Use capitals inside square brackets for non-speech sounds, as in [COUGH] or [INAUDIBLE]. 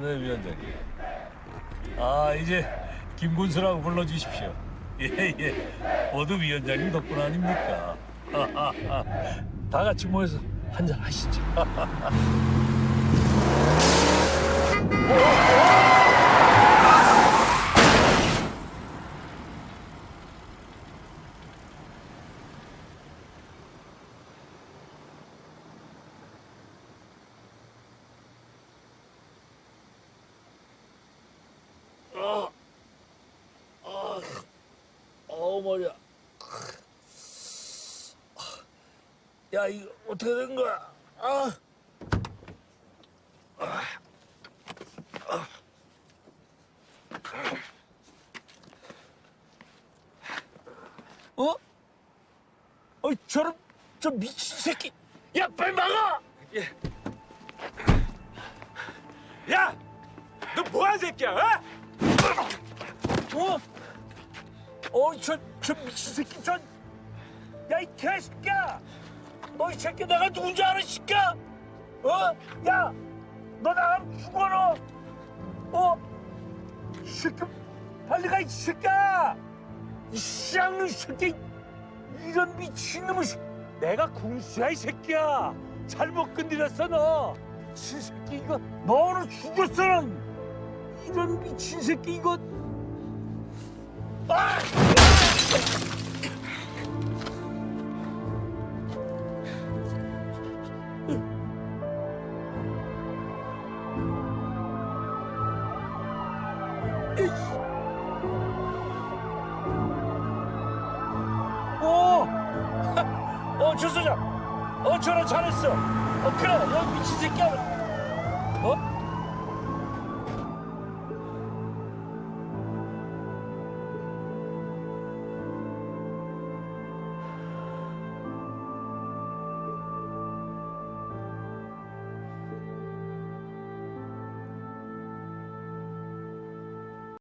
네 위원장님. 아 이제 김군수라고 불러주십시오. 예. 예 예 모두 위원장님 덕분 아닙니까? [LAUGHS] 다 같이 모여서 한잔 하시죠. [LAUGHS] 머리야. 야 이거 어떻게 된 거야? 아. 어? 어이 저런 저 미친 새끼. 야 빨리 막아. 야! 너 뭐한 새끼야? 어? 어? 어이 저, 저 미친 새끼 저. 야 이 개새끼야. 너 이 새끼 내가 누군지 이 새끼야? 어? 야! 너 나가면 죽어 너. 어? 이 새끼 빨리 가 이 새끼야. 이 쌍놈 새끼. 이런 미친놈의 새 내가 궁수야 이 새끼야. 잘못 건드렸어 너. 미친 새끼 이거 너 오늘 죽였어 넌. 이런 미친 새끼 이거. 어, 조 소장. 어, 전화 잘했어. 어, 그래. 너 미친 새끼야. 어?